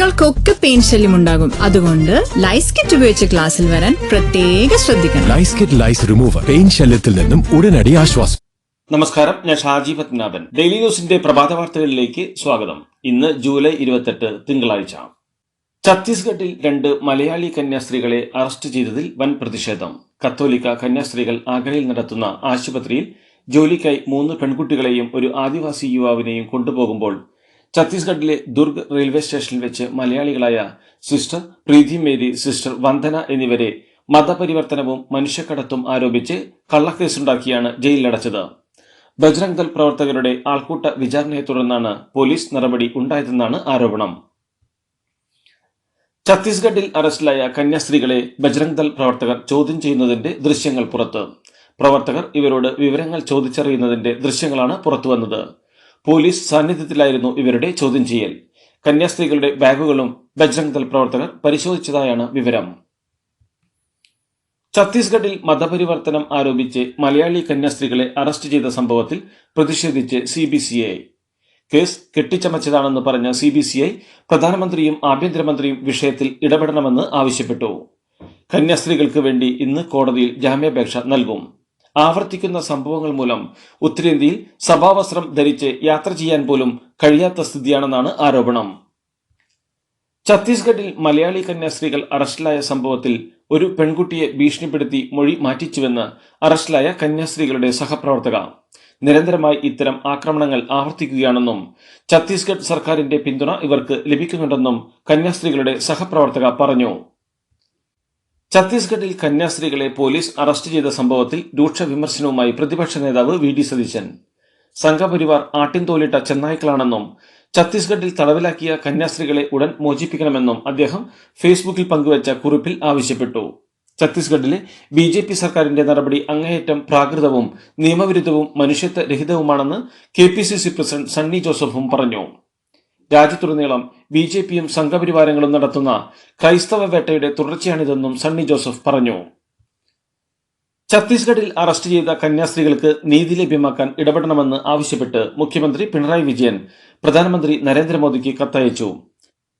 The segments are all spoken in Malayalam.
കുട്ടികൾക്കൊക്കെ പെയിൻ ശല്യം ഉണ്ടാകും. അതുകൊണ്ട് ലൈസ് കിറ്റ് ഉപയോഗിച്ച് ക്ലാസ്സിൽ വരാൻ പ്രത്യേക ശ്രദ്ധിക്കണം. Lice kit lice remover pain ശല്യത്തിൽ നിന്നും ഉടനടി ആശ്വാസം. നമസ്കാരം ഞാൻ ഷാജി പത്മനാഭൻ. ഡെയിലി ന്യൂസിന്റെ പ്രഭാത വാർത്തകളിലേക്ക് സ്വാഗതം. ഇന്ന് ജൂലൈ ഇരുപത്തെട്ട് തിങ്കളാഴ്ച. ഛത്തീസ്ഗഡിൽ രണ്ട് മലയാളി കന്യാസ്ത്രീകളെ അറസ്റ്റ് ചെയ്തതിൽ വൻ പ്രതിഷേധം. കത്തോലിക്ക കന്യാസ്ത്രീകൾ ആഗ്രയിൽ നടത്തുന്ന ആശുപത്രിയിൽ ജോലിക്കായി മൂന്ന് പെൺകുട്ടികളെയും ഒരു ആദിവാസി യുവാവിനെയും കൊണ്ടുപോകുമ്പോൾ ഛത്തീസ്ഗഡിലെ ദുർഗ് റെയിൽവേ സ്റ്റേഷനിൽ വെച്ച് മലയാളികളായ sister Preethi Mary sister Vandana എന്നിവരെ മതപരിവർത്തനവും മനുഷ്യക്കടത്തും ആരോപിച്ച് കള്ളക്കേസുണ്ടാക്കിയാണ് ജയിലിലടച്ചത്. ബജ്രംഗ് ദൾ പ്രവർത്തകരുടെ ആൾക്കൂട്ട വിചാരണയെ തുടർന്നാണ് പോലീസ് നടപടി ഉണ്ടായതെന്നാണ് ആരോപണം. ഛത്തീസ്ഗഡിൽ അറസ്റ്റിലായ കന്യാസ്ത്രീകളെ ബജ്രംഗ് ദൾ പ്രവർത്തകർ ചോദ്യം ചെയ്യുന്നതിന്റെ ദൃശ്യങ്ങൾ പുറത്ത്. പ്രവർത്തകർ ഇവരോട് വിവരങ്ങൾ ചോദിച്ചറിയുന്നതിന്റെ ദൃശ്യങ്ങളാണ് പുറത്തുവന്നത്. പോലീസ് സാന്നിധ്യത്തിലായിരുന്നു ഇവരുടെ ചോദ്യം ചെയ്യൽ. കന്യാസ്ത്രീകളുടെ ബാഗുകളും ബജ്രംഗ് ദൾ പ്രവർത്തകർ പരിശോധിച്ചതായാണ് വിവരം. ഛത്തീസ്ഗഡിൽ മതപരിവർത്തനം ആരോപിച്ച് മലയാളി കന്യാസ്ത്രീകളെ അറസ്റ്റ് ചെയ്ത സംഭവത്തിൽ പ്രതിഷേധിച്ച് C B C I. Case കെട്ടിച്ചമച്ചതാണെന്ന് പറഞ്ഞ സി ബി സി ഐ പ്രധാനമന്ത്രിയും ആഭ്യന്തരമന്ത്രിയും വിഷയത്തിൽ ഇടപെടണമെന്ന് ആവശ്യപ്പെട്ടു. കന്യാസ്ത്രീകൾക്ക് വേണ്ടി ഇന്ന് കോടതിയിൽ ജാമ്യാപേക്ഷ നൽകും. ആവർത്തിക്കുന്ന സംഭവങ്ങൾ മൂലം ഉത്തരേന്ത്യയിൽ സഭാവസ്ത്രം ധരിച്ച് യാത്ര ചെയ്യാൻ പോലും കഴിയാത്ത സ്ഥിതിയാണെന്നാണ് ആരോപണം. ഛത്തീസ്ഗഡിൽ മലയാളി കന്യാസ്ത്രീകൾ അറസ്റ്റിലായ സംഭവത്തിൽ ഒരു പെൺകുട്ടിയെ ഭീഷണിപ്പെടുത്തി മൊഴി മാറ്റിച്ചുവെന്ന് അറസ്റ്റിലായ കന്യാസ്ത്രീകളുടെ സഹപ്രവർത്തക. നിരന്തരമായി ഇത്തരം ആക്രമണങ്ങൾ ആവർത്തിക്കുകയാണെന്നും ഛത്തീസ്ഗഡ് സർക്കാരിന്റെ പിന്തുണ ഇവർക്ക് ലഭിക്കുന്നുണ്ടെന്നും കന്യാസ്ത്രീകളുടെ സഹപ്രവർത്തക പറഞ്ഞു. ഛത്തീസ്ഗഡിൽ കന്യാസ്ത്രീകളെ പോലീസ് അറസ്റ്റ് ചെയ്ത സംഭവത്തിൽ രൂക്ഷ വിമർശനവുമായി പ്രതിപക്ഷ നേതാവ് വി ഡി സതീശൻ. സംഘപരിവാർ ആട്ടിൻതോലിട്ട ചെന്നായ്ക്കളാണെന്നും ഛത്തീസ്ഗഡിൽ തടവിലാക്കിയ കന്യാസ്ത്രീകളെ ഉടൻ മോചിപ്പിക്കണമെന്നും അദ്ദേഹം ഫേസ്ബുക്കിൽ പങ്കുവച്ച കുറിപ്പിൽ ആവശ്യപ്പെട്ടു. ഛത്തീസ്ഗഡിലെ ബി ജെ പി സർക്കാരിന്റെ നടപടി അങ്ങേയറ്റം പ്രാകൃതവും നിയമവിരുദ്ധവും മനുഷ്യത്വ രഹിതവുമാണെന്ന് K P C C president Sunny ജോസഫും പറഞ്ഞു. രാജ്യത്തുടനീളം ബി ജെ പിയും സംഘപരിവാരങ്ങളും നടത്തുന്ന ക്രൈസ്തവ വേട്ടയുടെ തുടർച്ചയാണിതെന്നും സണ്ണി ജോസഫ് പറഞ്ഞു. ഛത്തീസ്ഗഡിൽ അറസ്റ്റ് ചെയ്ത കന്യാസ്ത്രീകൾക്ക് നീതി ലഭ്യമാക്കാൻ ഇടപെടണമെന്ന് ആവശ്യപ്പെട്ട് മുഖ്യമന്ത്രി പിണറായി വിജയൻ പ്രധാനമന്ത്രി നരേന്ദ്രമോദിക്ക് കത്തയച്ചു.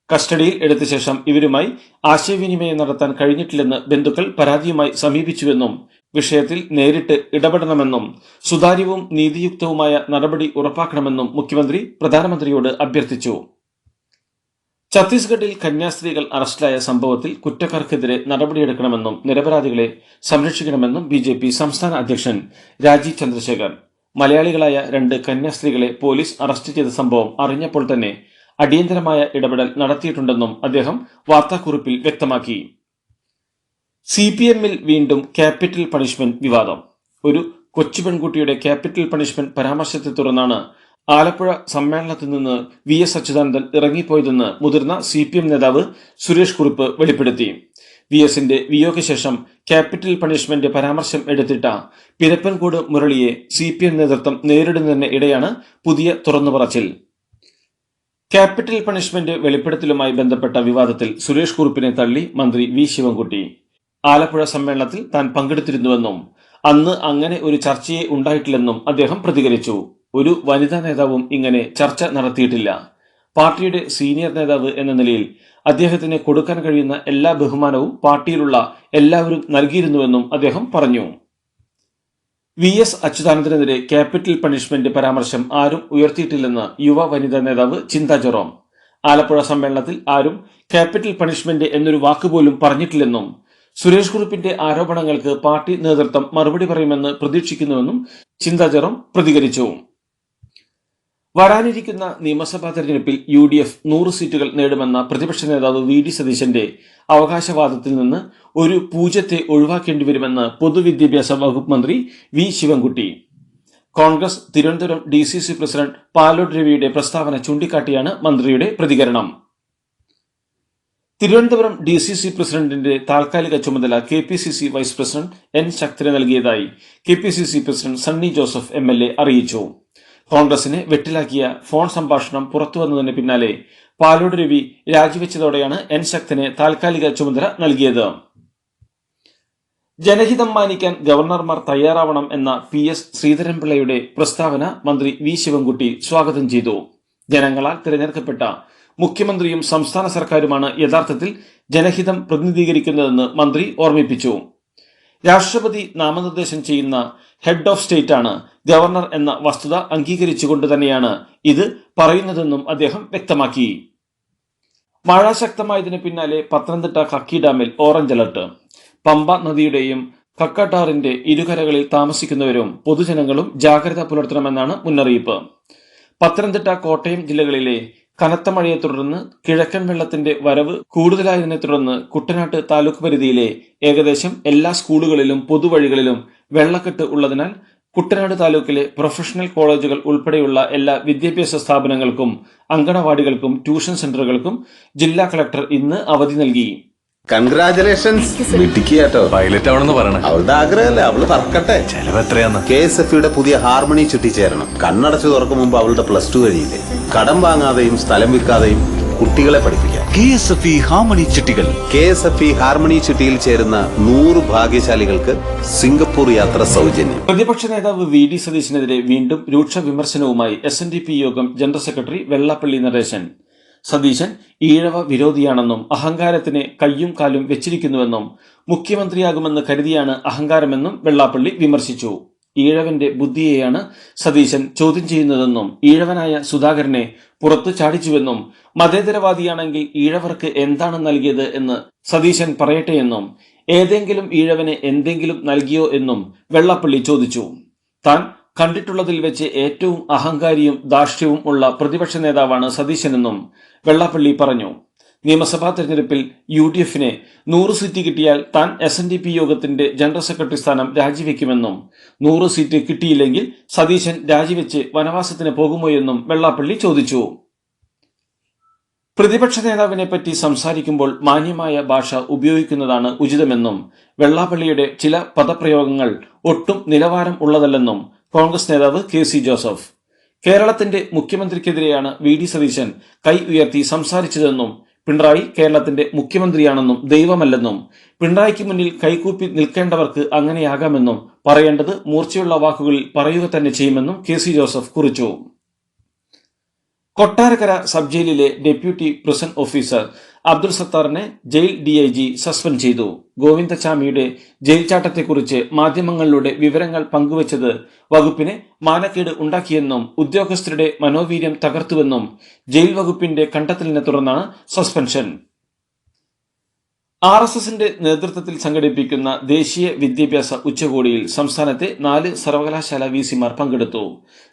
കസ്റ്റഡിയിൽ എടുത്ത ശേഷം ഇവരുമായി ആശയവിനിമയം നടത്താൻ കഴിഞ്ഞിട്ടില്ലെന്ന് ബന്ധുക്കൾ പരാതിയുമായി സമീപിച്ചുവെന്നും വിഷയത്തിൽ നേരിട്ട് ഇടപെടണമെന്നും സുതാര്യവും നീതിയുക്തവുമായ നടപടി ഉറപ്പാക്കണമെന്നും മുഖ്യമന്ത്രി പ്രധാനമന്ത്രിയോട് അഭ്യർത്ഥിച്ചു. ഛത്തീസ്ഗഡിൽ കന്യാസ്ത്രീകൾ അറസ്റ്റിലായ സംഭവത്തിൽ കുറ്റക്കാർക്കെതിരെ നടപടിയെടുക്കണമെന്നും നിരപരാധികളെ സംരക്ഷിക്കണമെന്നും ബി ജെ പി സംസ്ഥാന അധ്യക്ഷൻ രാജീവ് ചന്ദ്രശേഖർ. മലയാളികളായ രണ്ട് കന്യാസ്ത്രീകളെ പോലീസ് അറസ്റ്റ് ചെയ്ത സംഭവം അറിഞ്ഞപ്പോൾ തന്നെ അടിയന്തരമായ ഇടപെടൽ നടത്തിയിട്ടുണ്ടെന്നും അദ്ദേഹം വാർത്താക്കുറിപ്പിൽ വ്യക്തമാക്കി. സി പി എമ്മിൽ വീണ്ടും ക്യാപിറ്റൽ പണിഷ്മെന്റ് വിവാദം. ഒരു കൊച്ചു പെൺകുട്ടിയുടെ ക്യാപിറ്റൽ പണിഷ്മെന്റ് പരാമർശത്തെ തുടർന്നാണ് ആലപ്പുഴ സമ്മേളനത്തിൽ നിന്ന് വി എസ് അച്യുതാനന്ദൻ ഇറങ്ങിപ്പോയതെന്ന് മുതിർന്ന സി പി എം നേതാവ് സുരേഷ് കുറുപ്പ് വെളിപ്പെടുത്തി. വി എസിന്റെ വിയോഗശേഷം ക്യാപിറ്റൽ പണിഷ്മെന്റ് പരാമർശം എടുത്തിട്ട പിരപ്പൻകോട് മുരളിയെ സി പി എം നേതൃത്വം നേരിടുന്നതിന് ഇടയാണ് പുതിയ തുറന്നുപറച്ചിൽ. ക്യാപിറ്റൽ പണിഷ്മെന്റ് വെളിപ്പെടുത്തലുമായി ബന്ധപ്പെട്ട വിവാദത്തിൽ സുരേഷ് കുറുപ്പിനെ തള്ളി മന്ത്രി വി ശിവൻകുട്ടി. ആലപ്പുഴ സമ്മേളനത്തിൽ താൻ പങ്കെടുത്തിരുന്നുവെന്നും അന്ന് അങ്ങനെ ഒരു ചർച്ചയെ ഉണ്ടായിട്ടില്ലെന്നും അദ്ദേഹം പ്രതികരിച്ചു. ഒരു വനിതാ നേതാവും ഇങ്ങനെ ചർച്ച നടത്തിയിട്ടില്ല. പാർട്ടിയുടെ സീനിയർ നേതാവ് എന്ന നിലയിൽ അദ്ദേഹത്തിന് കൊടുക്കാൻ കഴിയുന്ന എല്ലാ ബഹുമാനവും പാർട്ടിയിലുള്ള എല്ലാവരും നൽകിയിരുന്നുവെന്നും അദ്ദേഹം പറഞ്ഞു. വി എസ് അച്യുതാനന്ദനെതിരെ ക്യാപിറ്റൽ പണിഷ്മെന്റ് പരാമർശം ആരും ഉയർത്തിയിട്ടില്ലെന്ന് യുവ വനിതാ നേതാവ് ചിന്ത ജെറോം. ആലപ്പുഴ സമ്മേളനത്തിൽ ആരും ക്യാപിറ്റൽ പണിഷ്മെന്റ് എന്നൊരു വാക്കുപോലും പറഞ്ഞിട്ടില്ലെന്നും സുരേഷ് കുറുപ്പിന്റെ ആരോപണങ്ങൾക്ക് പാർട്ടി നേതൃത്വം മറുപടി പറയുമെന്ന് പ്രതീക്ഷിക്കുന്നുവെന്നും ചിന്താചറം പ്രതികരിച്ചു. വരാനിരിക്കുന്ന നിയമസഭാ തെരഞ്ഞെടുപ്പിൽ യു ഡി എഫ് നൂറ് സീറ്റുകൾ നേടുമെന്ന പ്രതിപക്ഷ നേതാവ് വി ഡി സതീശന്റെ അവകാശവാദത്തിൽ നിന്ന് ഒരു പൂജ്യത്തെ ഒഴിവാക്കേണ്ടി വരുമെന്ന് പൊതുവിദ്യാഭ്യാസ വകുപ്പ് മന്ത്രി V Sivankutty. Congress Thiruvananthapuram D C C president Palode രവിയുടെ പ്രസ്താവന ചൂണ്ടിക്കാട്ടിയാണ് മന്ത്രിയുടെ പ്രതികരണം. തിരുവനന്തപുരം ഡി സി സി പ്രസിഡന്റിന്റെ താൽക്കാലിക ചുമതല K P C C vice president N ശക്തിന് നൽകിയതായി K P C C president Sunny Joseph M L A അറിയിച്ചു. കോൺഗ്രസിനെ വെട്ടിലാക്കിയ ഫോൺ സംഭാഷണം പുറത്തുവന്നതിന് പിന്നാലെ പാലോട് രവി രാജിവെച്ചതോടെയാണ് എൻ ശക്തിന് താൽക്കാലിക ചുമതല നൽകിയത്. ജനഹിതം മാനിക്കാൻ ഗവർണർമാർ തയ്യാറാവണം എന്ന പി എസ് ശ്രീധരൻപിള്ളയുടെ പ്രസ്താവന മന്ത്രി വി ശിവൻകുട്ടി സ്വാഗതം ചെയ്തു. ജനങ്ങളാൽ തിരഞ്ഞെടുക്കപ്പെട്ട മുഖ്യമന്ത്രിയും സംസ്ഥാന സർക്കാരുമാണ് യഥാർത്ഥത്തിൽ ജനഹിതം പ്രതിനിധീകരിക്കുന്നതെന്ന് മന്ത്രി ഓർമ്മിപ്പിച്ചു. രാഷ്ട്രപതി നാമനിർദ്ദേശം ചെയ്യുന്ന ഹെഡ് ഓഫ് സ്റ്റേറ്റ് ആണ് ഗവർണർ എന്ന വസ്തുത അംഗീകരിച്ചുകൊണ്ട് തന്നെയാണ് ഇത് പറയുന്നതെന്നും അദ്ദേഹം വ്യക്തമാക്കി. മഴ ശക്തമായതിനു പിന്നാലെ പത്തനംതിട്ട കക്കി ഡാമിൽ ഓറഞ്ച് അലർട്ട്. പമ്പ നദിയുടെയും കക്കാട്ടാറിന്റെ ഇരുകരകളിൽ താമസിക്കുന്നവരും പൊതുജനങ്ങളും ജാഗ്രത പുലർത്തണമെന്നാണ് മുന്നറിയിപ്പ്. പത്തനംതിട്ട കോട്ടയം ജില്ലകളിലെ കനത്ത മഴയെ തുടർന്ന് കിഴക്കൻ വെള്ളത്തിന്റെ വരവ് കൂടുതലായതിനെ തുടർന്ന് കുട്ടനാട്ട് താലൂക്ക് പരിധിയിലെ ഏകദേശം എല്ലാ സ്കൂളുകളിലും പൊതുവഴികളിലും വെള്ളക്കെട്ട് ഉള്ളതിനാൽ കുട്ടനാട് താലൂക്കിലെ പ്രൊഫഷണൽ കോളേജുകൾ ഉൾപ്പെടെയുള്ള എല്ലാ വിദ്യാഭ്യാസ സ്ഥാപനങ്ങൾക്കും അങ്കണവാടികൾക്കും ട്യൂഷൻ സെന്ററുകൾക്കും ജില്ലാ കളക്ടർ ഇന്ന് അവധി നൽകി. കൺഗ്രാചുലേഷൻസ് മിടുക്കിയാട്ടോ പൈലറ്റ് ആവണമെന്ന് പറയണേ. അവളുടെ ആഗ്രഹമല്ലേ? അവൾ പറക്കട്ടെ. ചെലവ് എത്രയാന്ന്? കെ എസ് എഫ് പുതിയ ഹാർമണി ചുറ്റിച്ചേരണം. കണ്ണടച്ചു തുറക്കും മുമ്പ് അവളുടെ പ്ലസ് ടു കഴിയില്ലേ? കടം വാങ്ങാതെയും സ്ഥലം വിൽക്കാതെയും കുട്ടികളെ പഠിപ്പിക്കാം. K S F E harmony ചുട്ടികൾ K S F harmony ചുട്ടിയിൽ ചേരുന്ന നൂറ് ഭാഗ്യശാലികൾക്ക് സിംഗപ്പൂർ യാത്ര സൗജന്യം. പ്രതിപക്ഷ നേതാവ് വി ഡി സതീശിനെതിരെ വീണ്ടും രൂക്ഷ വിമർശനവുമായി S N D P Yogam general secretary Vellappally Natesan. Satheesan Ezhava വിരോധിയാണെന്നും അഹങ്കാരത്തിന് കയ്യും കാലും വെച്ചിരിക്കുന്നുവെന്നും മുഖ്യമന്ത്രിയാകുമെന്ന് കരുതിയാണ് അഹങ്കാരമെന്നും വെള്ളാപ്പള്ളി വിമർശിച്ചു. ഈഴവന്റെ ബുദ്ധിയെയാണ് സതീശൻ ചോദ്യം ചെയ്യുന്നതെന്നും ഈഴവനായ സുധാകരനെ പുറത്തു ചാടിച്ചുവെന്നും മതേതരവാദിയാണെങ്കിൽ ഈഴവർക്ക് എന്താണ് നൽകിയത് എന്ന് സതീശൻ പറയട്ടെയെന്നും ഏതെങ്കിലും ഈഴവന് എന്തെങ്കിലും നൽകിയോ എന്നും വെള്ളാപ്പള്ളി ചോദിച്ചു. താൻ കണ്ടിട്ടുള്ളതിൽ വെച്ച് ഏറ്റവും അഹങ്കാരിയും ധാർഷ്ട്യവും ഉള്ള പ്രതിപക്ഷ നേതാവാണ് സതീശനെന്നും വെള്ളാപ്പള്ളി പറഞ്ഞു. നിയമസഭാ തെരഞ്ഞെടുപ്പിൽ യു ഡി എഫിന് നൂറ് സീറ്റ് കിട്ടിയാൽ താൻ എസ് എൻ ഡി പി യോഗത്തിന്റെ ജനറൽ സെക്രട്ടറി സ്ഥാനം രാജിവെക്കുമെന്നും നൂറ് സീറ്റ് കിട്ടിയില്ലെങ്കിൽ സതീശൻ രാജിവെച്ച് വനവാസത്തിന് പോകുമോ എന്നും വെള്ളാപ്പള്ളി ചോദിച്ചു. പ്രതിപക്ഷ നേതാവിനെ പറ്റി സംസാരിക്കുമ്പോൾ മാന്യമായ ഭാഷ ഉപയോഗിക്കുന്നതാണ് ഉചിതമെന്നും വെള്ളാപ്പള്ളിയുടെ ചില പദപ്രയോഗങ്ങൾ ഒട്ടും നിലവാരം ഉള്ളതല്ലെന്നും കോൺഗ്രസ് നേതാവ് കെ സി ജോസഫ്. കേരളത്തിന്റെ മുഖ്യമന്ത്രിക്കെതിരെയാണ് വി ഡി സതീശൻ കൈ ഉയർത്തി സംസാരിച്ചതെന്നും പിണറായി കേരളത്തിന്റെ മുഖ്യമന്ത്രിയാണെന്നും ദൈവമല്ലെന്നും പിണറായിക്ക് മുന്നിൽ കൈകൂപ്പി നിൽക്കേണ്ടവർക്ക് അങ്ങനെയാകാമെന്നും പറയേണ്ടത് മൂർച്ചയുള്ള വാക്കുകളിൽ പറയുക തന്നെ ചെയ്യുമെന്നും കെ സി ജോസഫ് കുറിച്ചു. കൊട്ടാരക്കര സബ് ജയിലിലെ deputy prison officer Abdul സത്താറിനെ jail D I G suspend ചെയ്തു. ഗോവിന്ദചാമിയുടെ ജയിൽ ചാട്ടത്തെക്കുറിച്ച് മാധ്യമങ്ങളിലൂടെ വിവരങ്ങൾ പങ്കുവച്ചത് വകുപ്പിന് മാനക്കേട് ഉണ്ടാക്കിയെന്നും ഉദ്യോഗസ്ഥരുടെ മനോവീര്യം തകർത്തുവെന്നും ജയിൽ വകുപ്പിന്റെ കണ്ടെത്തലിനെ തുടർന്നാണ് സസ്പെൻഷൻ. ആർ എസ് എസിന്റെ നേതൃത്വത്തിൽ സംഘടിപ്പിക്കുന്ന ദേശീയ വിദ്യാഭ്യാസ ഉച്ചകോടിയിൽ സംസ്ഥാനത്തെ നാല് സർവകലാശാല വി സിമാർ പങ്കെടുത്തു.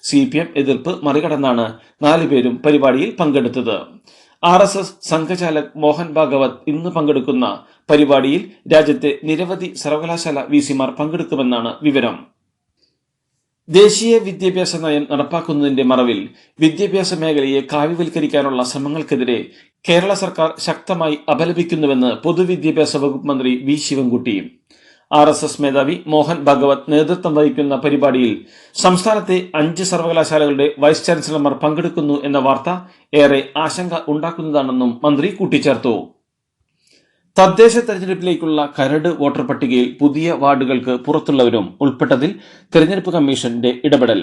സി പി എം എതിർപ്പ് മറികടന്നാണ് നാലുപേരും പരിപാടിയിൽ പങ്കെടുത്തത്. R S S Sanghchalak Mohan Bhagwat ഇന്ന് പങ്കെടുക്കുന്ന പരിപാടിയിൽ രാജ്യത്തെ നിരവധി സർവകലാശാല വി സിമാർ പങ്കെടുക്കുമെന്നാണ് വിവരം. ദേശീയ വിദ്യാഭ്യാസ നയം നടപ്പാക്കുന്നതിന്റെ മറവിൽ വിദ്യാഭ്യാസ മേഖലയെ കാവ്യവൽക്കരിക്കാനുള്ള ശ്രമങ്ങൾക്കെതിരെ കേരള സർക്കാർ ശക്തമായി അപലപിക്കുന്നുവെന്ന് പൊതുവിദ്യാഭ്യാസ വകുപ്പ് മന്ത്രി V Sivankutty. R S S മേധാവി മോഹൻ ഭഗവത് നേതൃത്വം വഹിക്കുന്ന പരിപാടിയിൽ സംസ്ഥാനത്തെ അഞ്ച് സർവകലാശാലകളുടെ വൈസ് ചാൻസലർമാർ പങ്കെടുക്കുന്നു എന്ന വാർത്ത ഏറെ ആശങ്ക ഉണ്ടാക്കുന്നതാണെന്നും മന്ത്രി കൂട്ടിച്ചേർത്തു. തദ്ദേശ തെരഞ്ഞെടുപ്പിലേക്കുള്ള കരട് വോട്ടർ പട്ടികയിൽ പുതിയ വാർഡുകൾക്ക് പുറത്തുള്ളവരും ഉൾപ്പെട്ടതിൽ തെരഞ്ഞെടുപ്പ് കമ്മീഷന്റെ ഇടപെടൽ.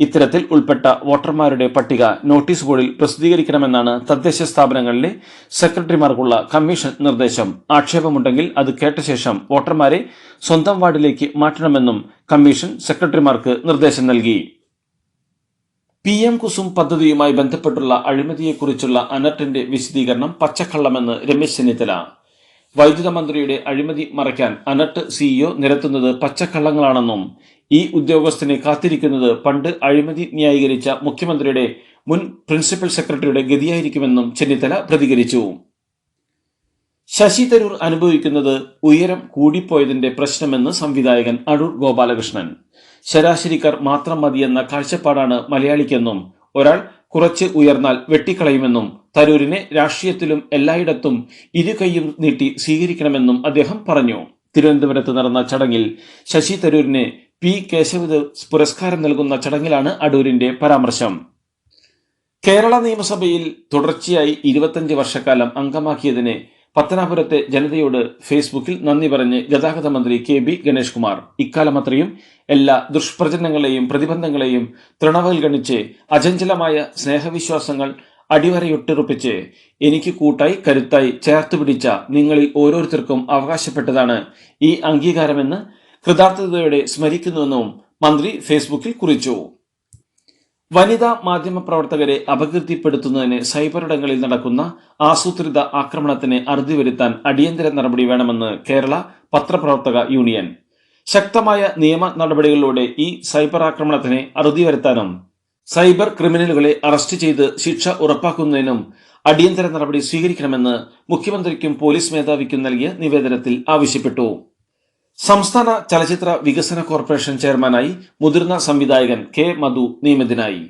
ഇത്തരത്തിൽ ഉൾപ്പെട്ട വോട്ടർമാരുടെ പട്ടിക നോട്ടീസ് ബോർഡിൽ പ്രസിദ്ധീകരിക്കണമെന്നാണ് തദ്ദേശ സ്ഥാപനങ്ങളിലെ സെക്രട്ടറിമാർക്കുള്ള കമ്മീഷൻ നിർദ്ദേശം. ആക്ഷേപമുണ്ടെങ്കിൽ അത് കേട്ടശേഷം വോട്ടർമാരെ സ്വന്തം വാർഡിലേക്ക് മാറ്റണമെന്നും കമ്മീഷൻ സെക്രട്ടറിമാർക്ക് നിർദ്ദേശം നൽകി. പി എം കുസും പദ്ധതിയുമായി ബന്ധപ്പെട്ടുള്ള അഴിമതിയെക്കുറിച്ചുള്ള അനർട്ടിന്റെ വിശദീകരണം പച്ചക്കള്ളമെന്ന് രമേശ് ചെന്നിത്തല. വൈദ്യുത മന്ത്രിയുടെ അഴിമതി മറയ്ക്കാൻ അനർട്ട് സിഇഒ നിരത്തുന്നത് പച്ചക്കള്ളങ്ങളാണെന്നും ഈ ഉദ്യോഗസ്ഥനെ കാത്തിരിക്കുന്നത് പണ്ട് അഴിമതി ന്യായീകരിച്ച മുഖ്യമന്ത്രിയുടെ മുൻ പ്രിൻസിപ്പൽ സെക്രട്ടറിയുടെ ഗതിയായിരിക്കുമെന്നും ചെന്നിത്തല പ്രതികരിച്ചു. ശശി തരൂർ അനുഭവിക്കുന്നത് ഉയരം കൂടിപ്പോയതിന്റെ പ്രശ്നമെന്ന് സംവിധായകൻ അടൂർ ഗോപാലകൃഷ്ണൻ. ശരാശരിക്കാർ മാത്രം മതിയെന്ന കാഴ്ചപ്പാടാണ് മലയാളിക്കെന്നും ഒരാൾ കുറച്ച് ഉയർന്നാൽ വെട്ടിക്കളയുമെന്നും തരൂരിനെ രാഷ്ട്രീയത്തിലും എല്ലായിടത്തും ഇരു കൈയും നീട്ടി സ്വീകരിക്കണമെന്നും അദ്ദേഹം പറഞ്ഞു. തിരുവനന്തപുരത്ത് നടന്ന ചടങ്ങിൽ ശശി തരൂരിന് പി കേശവദേവ് പുരസ്കാരം നൽകുന്ന ചടങ്ങിലാണ് അടൂരിന്റെ പരാമർശം. കേരള നിയമസഭയിൽ തുടർച്ചയായി ഇരുപത്തഞ്ച് വർഷക്കാലം അംഗമാക്കിയതിന് പത്തനാപുരത്തെ ജനതയോട് ഫേസ്ബുക്കിൽ നന്ദി പറഞ്ഞ് ഗതാഗത മന്ത്രി കെ ബി ഗണേഷ് കുമാർ. ഇക്കാലമത്രയും എല്ലാ ദുഷ്പ്രചരണങ്ങളെയും പ്രതിബന്ധങ്ങളെയും തൃണവൽഗണിച്ച് അചഞ്ചലമായ സ്നേഹവിശ്വാസങ്ങൾ അടിവരയൊട്ടുറപ്പിച്ച് എനിക്ക് കൂട്ടായി കരുത്തായി ചേർത്ത് പിടിച്ച നിങ്ങളിൽ ഓരോരുത്തർക്കും അവകാശപ്പെട്ടതാണ് ഈ അംഗീകാരമെന്ന് കൃതാർത്ഥതയോടെ സ്മരിക്കുന്നുവെന്നും മന്ത്രി ഫേസ്ബുക്കിൽ കുറിച്ചു. വനിതാ മാധ്യമപ്രവർത്തകരെ അപകീർത്തിപ്പെടുത്തുന്നതിന് സൈബറിടങ്ങളിൽ നടക്കുന്ന ആസൂത്രിത ആക്രമണത്തിന് അറുതി വരുത്താൻ അടിയന്തര നടപടി വേണമെന്ന് കേരള പത്രപ്രവർത്തക യൂണിയൻ. ശക്തമായ നിയമ നടപടികളിലൂടെ ഈ സൈബർ ആക്രമണത്തിന് അറുതി വരുത്താനും സൈബർ ക്രിമിനലുകളെ അറസ്റ്റ് ചെയ്ത് ശിക്ഷ ഉറപ്പാക്കുന്നതിനും അടിയന്തര നടപടി സ്വീകരിക്കണമെന്ന് മുഖ്യമന്ത്രിക്കും പോലീസ് മേധാവിക്കും നൽകിയ നിവേദനത്തിൽ ആവശ്യപ്പെട്ടു. സംസ്ഥാന ചലച്ചിത്ര വികസന കോർപ്പറേഷൻ ചെയർമാനായി മുതിർന്ന സംവിധായകൻ കെ മധു നിയമിതനായി.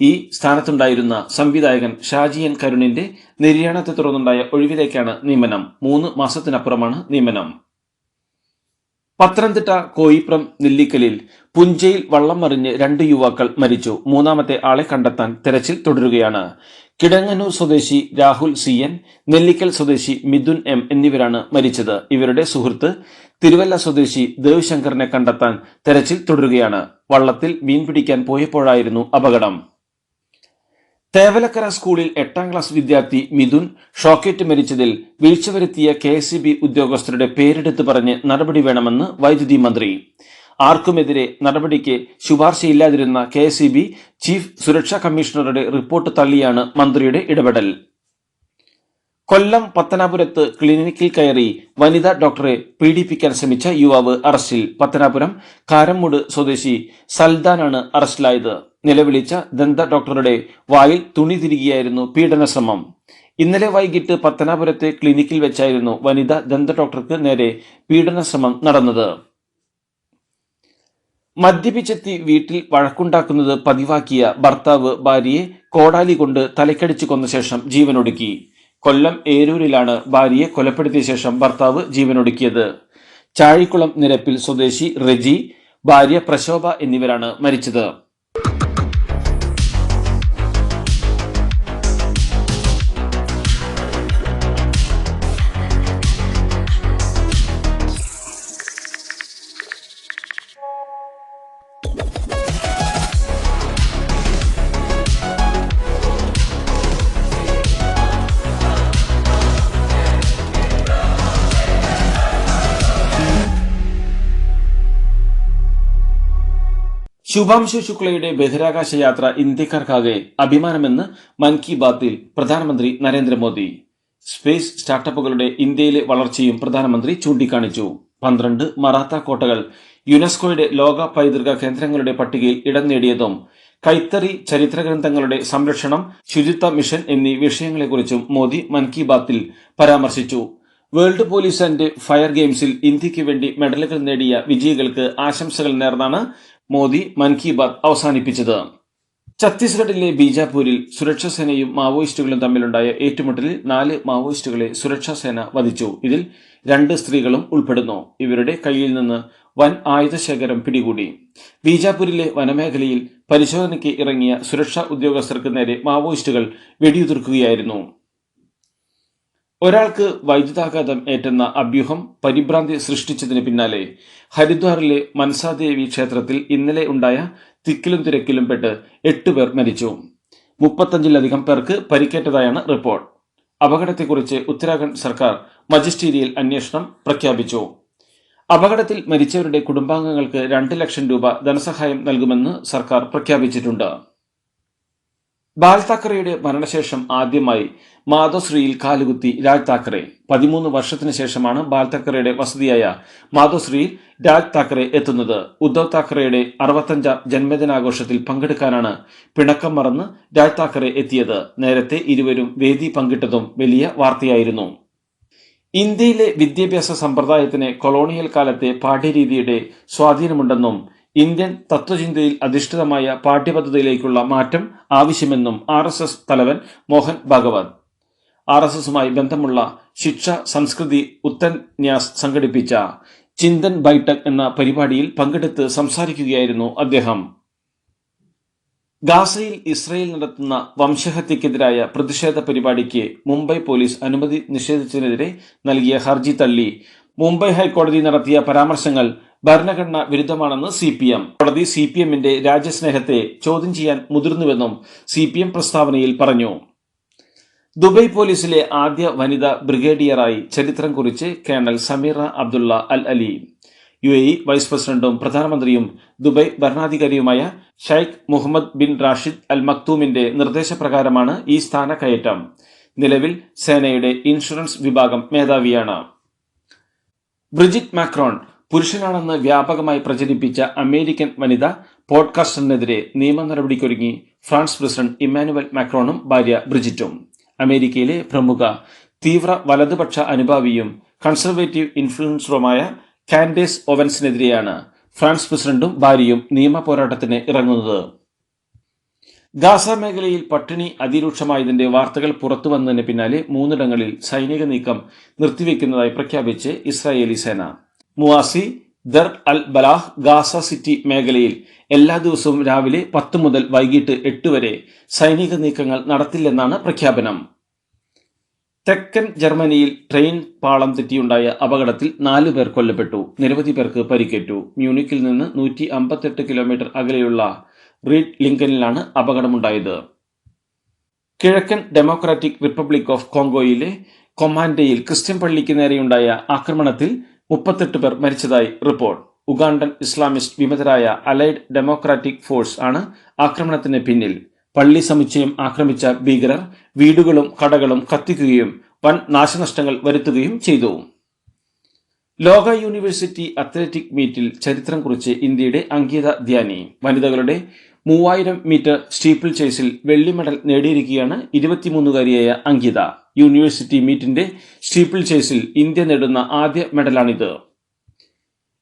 ഈ സ്ഥാനത്തുണ്ടായിരുന്ന സംവിധായകൻ ഷാജി എൻ കരുണിന്റെ നിര്യാണത്തെ തുടർന്നുണ്ടായ ഒഴിവിലേക്കാണ് നിയമനം. മൂന്ന് മാസത്തിനപ്പുറമാണ് നിയമനം. പത്തനംതിട്ട കോയിപ്രം നെല്ലിക്കലിൽ പുഞ്ചയിൽ വള്ളം മറിഞ്ഞ് രണ്ട് യുവാക്കൾ മരിച്ചു. മൂന്നാമത്തെ ആളെ കണ്ടെത്താൻ തെരച്ചിൽ തുടരുകയാണ്. കിടങ്ങനൂർ സ്വദേശി രാഹുൽ സി എൻ നെല്ലിക്കൽ സ്വദേശി മിഥുൻ എം എന്നിവരാണ് മരിച്ചത്. ഇവരുടെ സുഹൃത്ത് തിരുവല്ല സ്വദേശി ദേവ്ശങ്കറിനെ കണ്ടെത്താൻ തെരച്ചിൽ തുടരുകയാണ്. വള്ളത്തിൽ മീൻ പിടിക്കാൻ പോയപ്പോഴായിരുന്നു അപകടം. തേവലക്കര സ്കൂളിൽ എട്ടാം ക്ലാസ് വിദ്യാർത്ഥി മിഥുൻ ഷോക്കേറ്റ് മരിച്ചതിൽ വീഴ്ച വരുത്തിയ കെ എസ് ബി ഉദ്യോഗസ്ഥരുടെ പേരെടുത്ത് പറഞ്ഞ് നടപടി വേണമെന്ന് വൈദ്യുതി മന്ത്രി. ആർക്കുമെതിരെ നടപടിക്ക് ശുപാർശയില്ലാതിരുന്ന കെ എസ് ബി ചീഫ് സുരക്ഷാ കമ്മീഷണറുടെ റിപ്പോർട്ട് തള്ളിയാണ് മന്ത്രിയുടെ ഇടപെടൽ. കൊല്ലം പത്തനാപുരത്ത് ക്ലിനിക്കിൽ കയറി വനിതാ ഡോക്ടറെ പീഡിപ്പിക്കാൻ ശ്രമിച്ച യുവാവ് അറസ്റ്റിൽ പത്തനാപുരം കാരമ്മൂട് സ്വദേശി സൽദാനാണ് അറസ്റ്റിലായത്. നിലവിളിച്ച ദന്ത ഡോക്ടറുടെ വായിൽ തുണി തിരികെയായിരുന്നു പീഡന ശ്രമം ഇന്നലെ വൈകിട്ട് പത്തനാപുരത്തെ ക്ലിനിക്കിൽ വെച്ചായിരുന്നു വനിതാ ദന്ത ഡോക്ടർക്ക് നേരെ പീഡന ശ്രമം നടന്നത്. മദ്യപിച്ചെത്തി വീട്ടിൽ വഴക്കുണ്ടാക്കുന്നത് പതിവാക്കിയ ഭർത്താവ് ഭാര്യയെ കോടാലി കൊണ്ട് തലക്കടിച്ചു കൊന്ന ശേഷം ജീവനൊടുക്കി. കൊല്ലം ഏരൂരിലാണ് ഭാര്യയെ കൊലപ്പെടുത്തിയ ശേഷം ഭർത്താവ് ജീവനൊടുക്കിയത്. ചാഴിക്കുളം നിരപ്പിൽ സ്വദേശി റെജി ഭാര്യ പ്രശോഭ എന്നിവരാണ് മരിച്ചത്. ശുഭാംശു ശുക്ലയുടെ ബഹിരാകാശ യാത്ര ഇന്ത്യക്കാർക്കാകെ അഭിമാനമെന്ന് മൻ കി ബാത്തിൽ പ്രധാനമന്ത്രി നരേന്ദ്രമോദി. സ്പേസ് സ്റ്റാർട്ടപ്പുകളുടെ ഇന്ത്യയിലെ വളർച്ചയും പ്രധാനമന്ത്രി ചൂണ്ടിക്കാണിച്ചു. പന്ത്രണ്ട് മറാത്ത കോട്ടകൾ യുനെസ്കോയുടെ ലോക പൈതൃക കേന്ദ്രങ്ങളുടെ പട്ടികയിൽ ഇടം നേടിയതും കൈത്തറി ചരിത്രഗ്രന്ഥങ്ങളുടെ സംരക്ഷണം ശുചിത്വ മിഷൻ എന്നീ വിഷയങ്ങളെക്കുറിച്ചും മോദി മൻ കി ബാത്തിൽ പരാമർശിച്ചു. വേൾഡ് പോലീസ് ആൻഡ് ഫയർ ഗെയിംസിൽ ഇന്ത്യയ്ക്ക് വേണ്ടി മെഡലുകൾ നേടിയ വിജയികൾക്ക് ആശംസകൾ നേർന്നാണ് മോദി മൻ കി ബാത് അവസാനിപ്പിച്ചത്. ഛത്തീസ്ഗഡിലെ ബീജാപൂരിൽ സുരക്ഷാ സേനയും മാവോയിസ്റ്റുകളും തമ്മിലുണ്ടായ ഏറ്റുമുട്ടലിൽ നാല് മാവോയിസ്റ്റുകളെ സുരക്ഷാ സേന വധിച്ചു. ഇതിൽ രണ്ട് സ്ത്രീകളും ഉൾപ്പെടുന്നു. ഇവരുടെ കയ്യിൽ നിന്ന് വൻ ആയുധശേഖരം പിടികൂടി. ബീജാപൂരിലെ വനമേഖലയിൽ പരിശോധനയ്ക്ക് ഇറങ്ങിയ സുരക്ഷാ ഉദ്യോഗസ്ഥർക്ക് നേരെ മാവോയിസ്റ്റുകൾ വെടിയുതിർക്കുകയായിരുന്നു. ഒരാൾക്ക് വൈദ്യുതാഘാതം ഏറ്റെന്ന അഭ്യൂഹം പരിഭ്രാന്തി സൃഷ്ടിച്ചതിന് പിന്നാലെ ഹരിദ്വാറിലെ മനസാദേവി ക്ഷേത്രത്തിൽ ഇന്നലെ ഉണ്ടായ തിക്കിലും തിരക്കിലും പെട്ട് എട്ട് പേർ മരിച്ചു. മുപ്പത്തഞ്ചിലധികം പേർക്ക് പരിക്കേറ്റതായാണ് റിപ്പോർട്ട്. അപകടത്തെക്കുറിച്ച് ഉത്തരാഖണ്ഡ് സർക്കാർ മജിസ്റ്റീരിയൽ അന്വേഷണം പ്രഖ്യാപിച്ചു. അപകടത്തിൽ മരിച്ചവരുടെ കുടുംബാംഗങ്ങൾക്ക് രണ്ട് ലക്ഷം രൂപ ധനസഹായം നൽകുമെന്ന് സർക്കാർ പ്രഖ്യാപിച്ചിട്ടുണ്ട്. ബാൽ താക്കറെയുടെ മരണശേഷം ആദ്യമായി മാധോശ്രീയിൽ കാലുകുത്തി രാജ് താക്കറെ. പതിമൂന്ന് വർഷത്തിന് ശേഷമാണ് ബാൽ താക്കറെയുടെ വസതിയായ മാധോശ്രീയിൽ രാജ് താക്കറെ എത്തുന്നത്. ഉദ്ധവ് താക്കറെയുടെ അറുപത്തഞ്ചാം ജന്മദിനാഘോഷത്തിൽ പങ്കെടുക്കാനാണ് പിണക്കം മറന്ന് രാജ് താക്കറെ എത്തിയത്. നേരത്തെ ഇരുവരും വേദി പങ്കിട്ടതും വലിയ വാർത്തയായിരുന്നു. ഇന്ത്യയിലെ വിദ്യാഭ്യാസ സമ്പ്രദായത്തിന് കൊളോണിയൽ കാലത്തെ പാഠ്യരീതിയുടെ സ്വാധീനമുണ്ടെന്നും ഇന്ത്യൻ തത്വചിന്തയിൽ അധിഷ്ഠിതമായ പാഠ്യപദ്ധതിയിലേക്കുള്ള മാറ്റം ആവശ്യമെന്നും ആർ എസ് എസ് തലവൻ മോഹൻ ഭാഗവത്. ആർ എസ് എസുമായി ബന്ധമുള്ള ശിക്ഷ സംസ്കൃതി ഉത്തന്യാസ് സംഘടിപ്പിച്ച ചിന്തൻ ബൈടക് എന്ന പരിപാടിയിൽ പങ്കെടുത്ത് സംസാരിക്കുകയായിരുന്നു അദ്ദേഹം. ഗാസയിൽ ഇസ്രയേൽ നടത്തുന്ന വംശഹത്യക്കെതിരായ പ്രതിഷേധ പരിപാടിക്ക് മുംബൈ പോലീസ് അനുമതി നിഷേധിച്ചതിനെതിരെ നൽകിയ ഹർജി തള്ളി. മുംബൈ ഹൈക്കോടതി നടത്തിയ പരാമർശങ്ങൾ ഭരണഘടനാ വിരുദ്ധമാണെന്ന് സി പി എം. കോടതി സി പി എമ്മിന്റെ രാജ്യസ്നേഹത്തെ ചോദ്യം ചെയ്യാൻ മുതിർന്നുവെന്നും സി പി എം പ്രസ്താവനയിൽ പറഞ്ഞു. ദുബൈ പോലീസിലെ ആദ്യ വനിതാ ബ്രിഗേഡിയറായി ചരിത്രം കുറിച്ച് colonel Samira Abdullah Al Ali. U A E vice പ്രസിഡന്റും പ്രധാനമന്ത്രിയും Dubai ഭരണാധികാരിയുമായ Sheikh Mohammed bin Rashid Al മക്തൂമിന്റെ നിർദ്ദേശപ്രകാരമാണ് ഈ സ്ഥാനക്കയറ്റം. നിലവിൽ സേനയുടെ ഇൻഷുറൻസ് വിഭാഗം മേധാവിയാണ്. ബ്രിജിറ്റ് മാക്രോൺ പുരുഷനാണെന്ന് വ്യാപകമായി പ്രചരിപ്പിച്ച അമേരിക്കൻ വനിത പോഡ്കാസ്റ്ററിനെതിരെ നിയമ നടപടിക്കൊരുങ്ങി ഫ്രാൻസ് പ്രസിഡന്റ് ഇമ്മാനുവൽ മാക്രോണും ഭാര്യ ബ്രിജിറ്റും. അമേരിക്കയിലെ പ്രമുഖ തീവ്ര വലതുപക്ഷ അനുഭാവിയും കൺസർവേറ്റീവ് ഇൻഫ്ലുവൻസറുമായ കാൻഡേസ് ഒവൻസിനെതിരെയാണ് ഫ്രാൻസ് പ്രസിഡന്റും ഭാര്യയും നിയമ പോരാട്ടത്തിന് ഇറങ്ങുന്നത്. ഗാസ മേഖലയിൽ പട്ടിണി അതിരൂക്ഷമായതിന്റെ വാർത്തകൾ പുറത്തു വന്നതിന് പിന്നാലെ മൂന്നിടങ്ങളിൽ സൈനിക നീക്കം നിർത്തിവെക്കുന്നതായി പ്രഖ്യാപിച്ച് ഇസ്രായേലി സേന. Mawasi Deir al Balah Gaza city മേഖലയിൽ എല്ലാ ദിവസവും രാവിലെ പത്ത് മുതൽ വൈകിട്ട് എട്ട് വരെ സൈനിക നീക്കങ്ങൾ നടത്തില്ലെന്നാണ് പ്രഖ്യാപനം. തെക്കൻ ജർമ്മനിയിൽ ട്രെയിൻ പാളം തെറ്റിയുണ്ടായ അപകടത്തിൽ നാലു പേർ കൊല്ലപ്പെട്ടു. നിരവധി പേർക്ക് പരിക്കേറ്റു. മ്യൂണിക്കിൽ നിന്ന് നൂറ്റി അമ്പത്തെട്ട് കിലോമീറ്റർ അകലെയുള്ള റീഡ് ലിങ്കനിലാണ് അപകടമുണ്ടായത്. കിഴക്കൻ ഡെമോക്രാറ്റിക് റിപ്പബ്ലിക് ഓഫ് കോങ്കോയിലെ കൊമാൻഡയിൽ ക്രിസ്ത്യൻ പള്ളിക്ക് നേരെയുണ്ടായ ആക്രമണത്തിൽ മുപ്പത്തെട്ട് പേർ മരിച്ചതായി റിപ്പോർട്ട്. ഉഗാണ്ടൻ ഇസ്ലാമിസ്റ്റ് വിമതരായ അലൈഡ് ഡെമോക്രാറ്റിക് ഫോഴ്സ് ആണ് ആക്രമണത്തിന് പിന്നിൽ. പള്ളി സമുച്ചയം ആക്രമിച്ച ഭീകരർ വീടുകളും കടകളും കത്തിക്കുകയും വൻ നാശനഷ്ടങ്ങൾ വരുത്തുകയും ചെയ്തു. ലോക യൂണിവേഴ്സിറ്റി അത്ലറ്റിക് മീറ്റിൽ ചരിത്രം കുറിച്ച് ഇന്ത്യയുടെ അങ്കിത ധ്യാനി. വനിതകളുടെ മൂവായിരം മീറ്റർ സ്റ്റീപ്പിൾ ചേസിൽ വെള്ളി മെഡൽ നേടിയിരിക്കുകയാണ് ഇരുപത്തിമൂന്നുകാരിയായ അങ്കിത. യൂണിവേഴ്സിറ്റി മീറ്റിന്റെ സ്റ്റീപ്പിൾ ചേസിൽ ഇന്ത്യ നേടുന്ന ആദ്യ മെഡലാണിത്.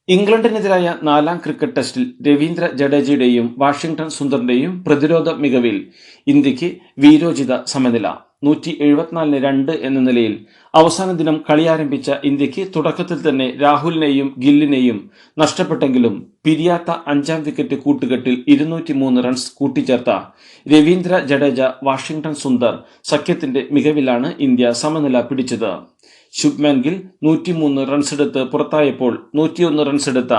ഇംഗ്ലണ്ടിനെതിരായ നാലാം ക്രിക്കറ്റ് ടെസ്റ്റിൽ രവീന്ദ്ര ജഡേജയുടെയും വാഷിംഗ്ടൺ സുന്ദറിന്റെയും പ്രതിരോധ മികവിൽ ഇന്ത്യയ്ക്ക് വീരോചിത സമനില. നൂറ്റി എഴുപത്തിനാലിന് രണ്ട് എന്ന നിലയിൽ അവസാന ദിനം കളിയാരംഭിച്ച ഇന്ത്യയ്ക്ക് തുടക്കത്തിൽ തന്നെ രാഹുലിനെയും ഗില്ലിനെയും നഷ്ടപ്പെട്ടെങ്കിലും പിരിയാത്ത അഞ്ചാം വിക്കറ്റ് കൂട്ടുകെട്ടിൽ ഇരുന്നൂറ്റി മൂന്ന് റൺസ് കൂട്ടിച്ചേർത്ത രവീന്ദ്ര ജഡേജ വാഷിംഗ്ടൺ സുന്ദർ സഖ്യത്തിന്റെ മികവിലാണ് ഇന്ത്യ സമനില പിടിച്ചത്. ശുഭ്മാൻ ഗിൽ നൂറ്റിമൂന്ന് റൺസെടുത്ത് പുറത്തായപ്പോൾ നൂറ്റിയൊന്ന് റൺസെടുത്ത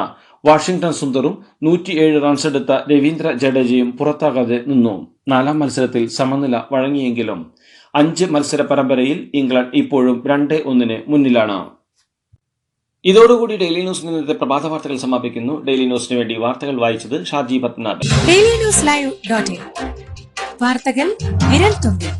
വാഷിംഗ്ടൺ സുന്ദറും നൂറ്റിയേഴ് റൺസെടുത്ത രവീന്ദ്ര ജഡേജയും പുറത്താകാതെ നിന്നു. നാലാം മത്സരത്തിൽ സമനില വഴങ്ങിയെങ്കിലും അഞ്ച് മത്സര പരമ്പരയിൽ ഇംഗ്ലണ്ട് ഇപ്പോഴും രണ്ട് ഒന്നിന് മുന്നിലാണ്. ഇതോടുകൂടി ഡെയിലി ന്യൂസിന് ഇന്നത്തെ പ്രഭാത വാർത്തകൾ സമാപിക്കുന്നു. ഡെയിലി ന്യൂസിന് വേണ്ടി വാർത്തകൾ വായിച്ചത് Shaji Padmanabhan. Daily news live dot വാർത്തകൾ വിരൽ തുമ്പിൽ